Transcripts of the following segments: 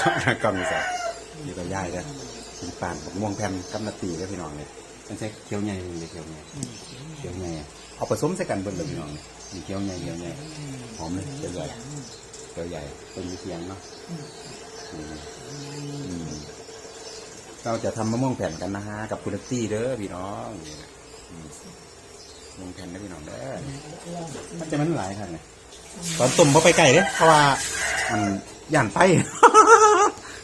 ก็ก็มีสัตว์อยู่กับยายเลยกินปานกับม่วงแผ่นกับนาตีกับพี่น้องเลยมันใช้เคี้ยวใหญ่เลยเคี้ยวใหญ่เคี้ยวใหญ่เอาผสมใส่กันเบิ่งเลยพี่น้องเลยมีเคี้ยวใหญ่เคี้ยวใหญ่หอมเลยเคี้ยวใหญ่เคี้ยวใหญ่เป็นมีเสียงเนาะเราจะทำมะม่วงแผ่นกันนะฮะกับคุณตี้เด้อพี่น้องมะม่วงแผ่นนะพี่น้องเด้อมันจะมันหลายครับเนี่ย ตอนต้มบ่ไปไก่เด้เพราะว่ามันย่านไฟ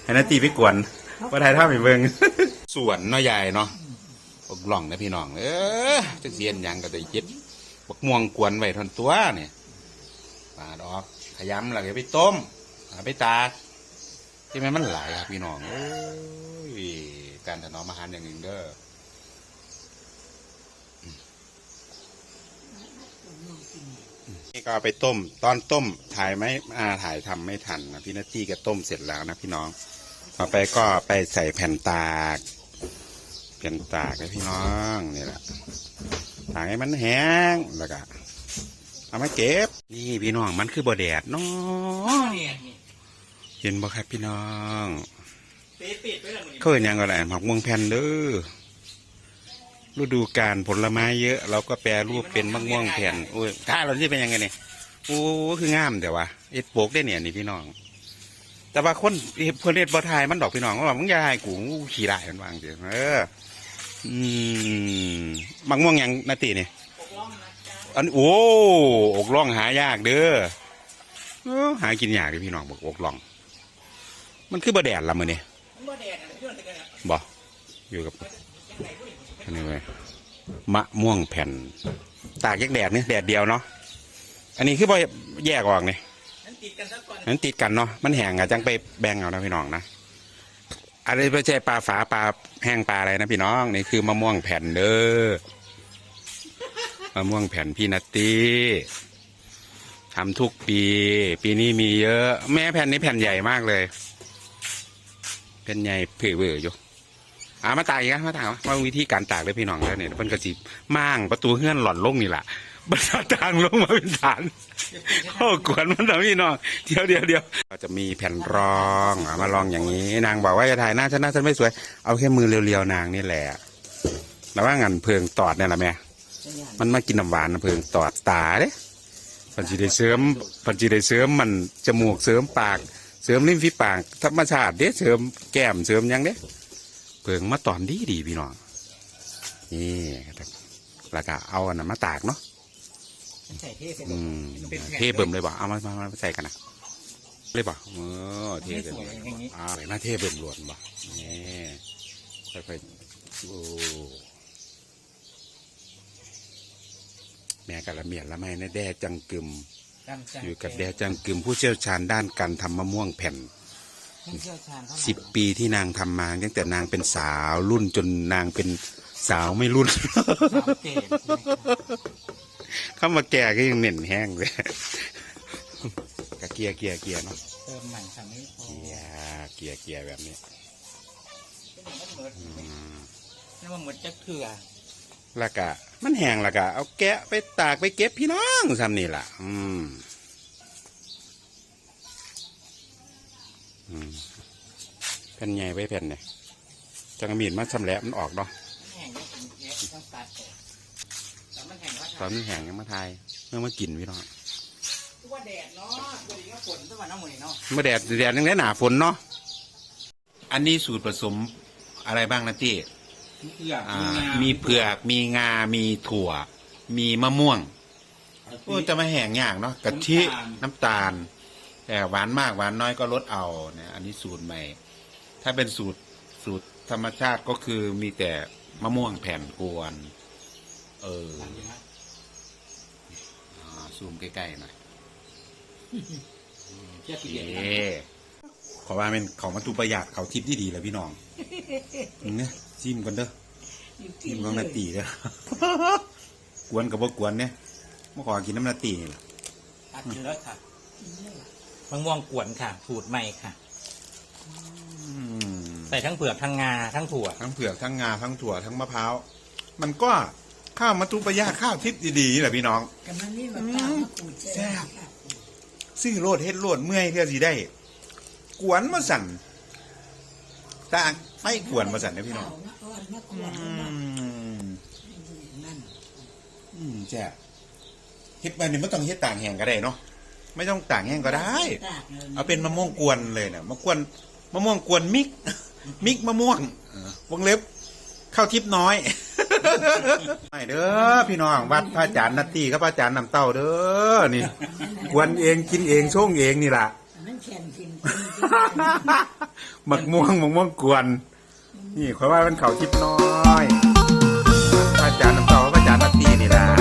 ให้นาตีไปกวนว่าไทยท่าไปเบิงสวนเนาะใหญ่เนาะบกหล่องนะพี่น้อง เออจะเสียนหยังก็ได้เจ็ดบักม่วงกวนไว้ทนตัวเนี่ยปาดออกขยำแล้วก็ไปต้มเอาไปตากที่มันมันหลายครับพี่น้องเอ้ยการถนอมอาหารอย่างหนึ่งเด้อ ก็เอาไปต้ม ตอนต้มถ่ายไม่อาถ่ายทำไม่ทันนะพี่นาตี้ก็ต้มเสร็จแล้วนะพี่น้องต่อไปก็ไปใส่แผ่นตากแผ่นตากนะพี่น้องนี่แหละตากให้มันแห้งแล้วก็เอามาเก็บ นี่พี่น้องมันคือบอแดดเนาะเห็นบ่ครับพี่น้องเป๊ะปิดไว้แล้วมึงเขาเห็นยังก็ได้หมักม่วงแผ่นเด้อ ฤดูการผลไม้เยอะ เราก็แปรรูปเป็นมะม่วงแผ่นโอ้ยถ้าเราที่เป็นยังไงเนี่ยโอ้คืองามแต่ว่าเอ็ดโปกได้เนี่ยนี่พี่น้อง แต่ว่าคนเพื่อนเอ็ดบอทายมันดอกพี่น้องว่ามึงยาให้กูกูขี่ได้มันวางเดียวเอออืมมะม่วงยังนาตีเนี่ยอันโอ้อกล่องหายากเด้อเออหากินยากเลยพี่น้องบอกอกล่อง มันคือบะแดดละมือเนี่มันบ่แดดอะเรื่องอะไรกันอะบออยู่กับ อันนี้ไว้มะม่วงแผ่น ตากแยกแดดนี่แดดเดียวเนาะอันนี้คือบ่แยกออกนี่นั้นติดกันซะก่อนนั้นติดกันเนาะมันแห้งอะจังไปแบ่งเอานะพี่น้องนะอันนี้ไม่ใช่ปลาฝาปลาแห้งปลาอะไรนะพี่น้องนี่คือมะม่วงแผ่นเด้อมะม่วงแผ่นพี่นัตตี้ทำทุกปี ปีนี้มีเยอะ แม่แผ่นนี้แผ่นใหญ่มากเลยแผ่นใหญ่เผื่อเบื่ออยู่ อ่ามาตากอีกนะมาตากว่าวิธีการตากเลยพี่น้องแล้วเนี่ยมันกระจิมั่างประตูเฮือนหล่อนลงนี่แหละบรรดาทางลงมาเป็นฐานโอ้กวนมันทำพี่น้องเดี๋ยวเดี๋ยวเดี๋ยวจะมีแผ่นรองเอามาลองอย่างนี้ นางบอกว่าจะถ่ายหน้าฉันหน้าฉันไม่สวย เอาแค่มือเรียวๆนางนี่แหละแล้วว่างันเพิงตอดเนี่ยละแม่มันมากินน้ำหวานเพิงตอดตาเด้ปัจจุได้เสริมปัจจุได้เสริมมันจมูกเสริมปาก เสริมลิ้นฝีปากธรรมชาติเด้เสริมแก้มเสริมยังเด้ เพิงมาตอนดีดีพี่น้องนี่ครับแล้วก็เอาอันนั้นมาตากเนาะใส่เท่เสร็จอืมเป็นเทเบิ่มเลยบ่เอามามามาใส่กันนะเลยบ่เออเทเบิ่มเลยอ่าใส่มาเทเบิ่มหลวนบ่นี่ค่อยๆโอ้แม่กะละเมียดละไม่นะแด่จังกึมอยู่กับแด่จังกึมผู้เชี่ยวชาญด้านการทำมะม่วงแผ่น สิบปีที่นางทำมาตั้งแต่นางเป็นสาวรุ่นจนนางเป็นสาวไม่รุ่นสาวเกตใช่ไหมครับเข้ามาแก่ก็ยังเหม็นแห้งเลยกะเกียร์เกียร์เกียร์เนาะเติมใหม่ทำให้พอเกียร์เกียร์เกียร์แบบนี้นี่มันเหมือนจะเถื่อแล้วก็มันแห้งแล้วก็เอาแกะไปตากไปเก็บพี่น้องทำนี่ล่ะ อืมอืม แผ่นใหญ่ไว้แผ่นเนี่ยจังมีดมาชำแหละมันออกเนาะมันแห้งก็เป็นแค่ต้องตัดออกแต่มันแห้งว่าตอนมันแห้งยังมาทายเมื่อมากินพี่น้องทุกว่าแดดเนาะตัวนี้ก็ฝนทุกวันน้ำมือเนาะเมื่อแดดแดดยังได้หนาฝนเนาะอันนี้สูตรผสมอะไรบ้างนะตี้มีเผือกอ่ามีเผือกมีงา มีถั่ว มีมะม่วงโอ้จะมาแห้งยากเนาะกะทิน้ำตาล แต่หวานมากหวานน้อยก็ลดเอาเนี่ยอันนี้สูตรใหม่ ถ้าเป็นสูตรสูตรธรรมชาติก็คือมีแต่มะม่วงแผ่นกวน เอออ่าซูมใกล้ๆหน่อยเทียบเปลี่ยนเอ๊ขอว่าเป็นเขามาตูประหยัดเขาทิพย์ที่ดีเลยพี่น้องเนี่ยจิ้มกันเด้อจิ้มกับนาตีเด้อ กวนกับบ่กวนเนี่ยมาขอกินน้ำนาตีนี่แหละตัดกินแล้วค่ะมะม่วงกวนค่ะ สูตรใหม่ค่ะอืม ใส่ทั้งเผือกทั้งงาทั้งถั่ว ทั้งเผือกทั้งงาทั้งถั่วทั้งมะพร้าวมันก็ข้าวมาตูประหยัดข้าวทิพย์ดีๆนี่แหละพี่น้อง กำลังนี่มาป้ามาขูดแซ่บ ซื้อโลดเฮ็ดโลดเมื่อยเพื่อสิได้ กวนมาสั่นตางไม่กวนมาสั่นนะพี่น้อง มาก่อนมาก่ออืนมนั่นอืมแจ๊บเฮ็ดแบบนี้ไม่ต้องเฮ็ดต่างแห้งก็ได้เนาะไม่ต้องต่างแห้งก็ได้เอาเป็นมะม่วงกวนเลยนะมะกวน มะม่วงกวนมิก มิกมะม่วงวงเล็บ เข้าทิพน้อยไม่เด้อพี่น้องวัดพระอาจารย์นัตตี้ครับพระอาจารย์นำเต้าเด้อนี่กวนเองกินเองช่วงเองนี่ล่ะมัแข็งกมักม่วงหมัม่วงกวน นี่ขอว่ามันเข่าทิพน้อยพระอาจารย์นำเต้าพระอาจารย์นัตตี้นี่ล่ะ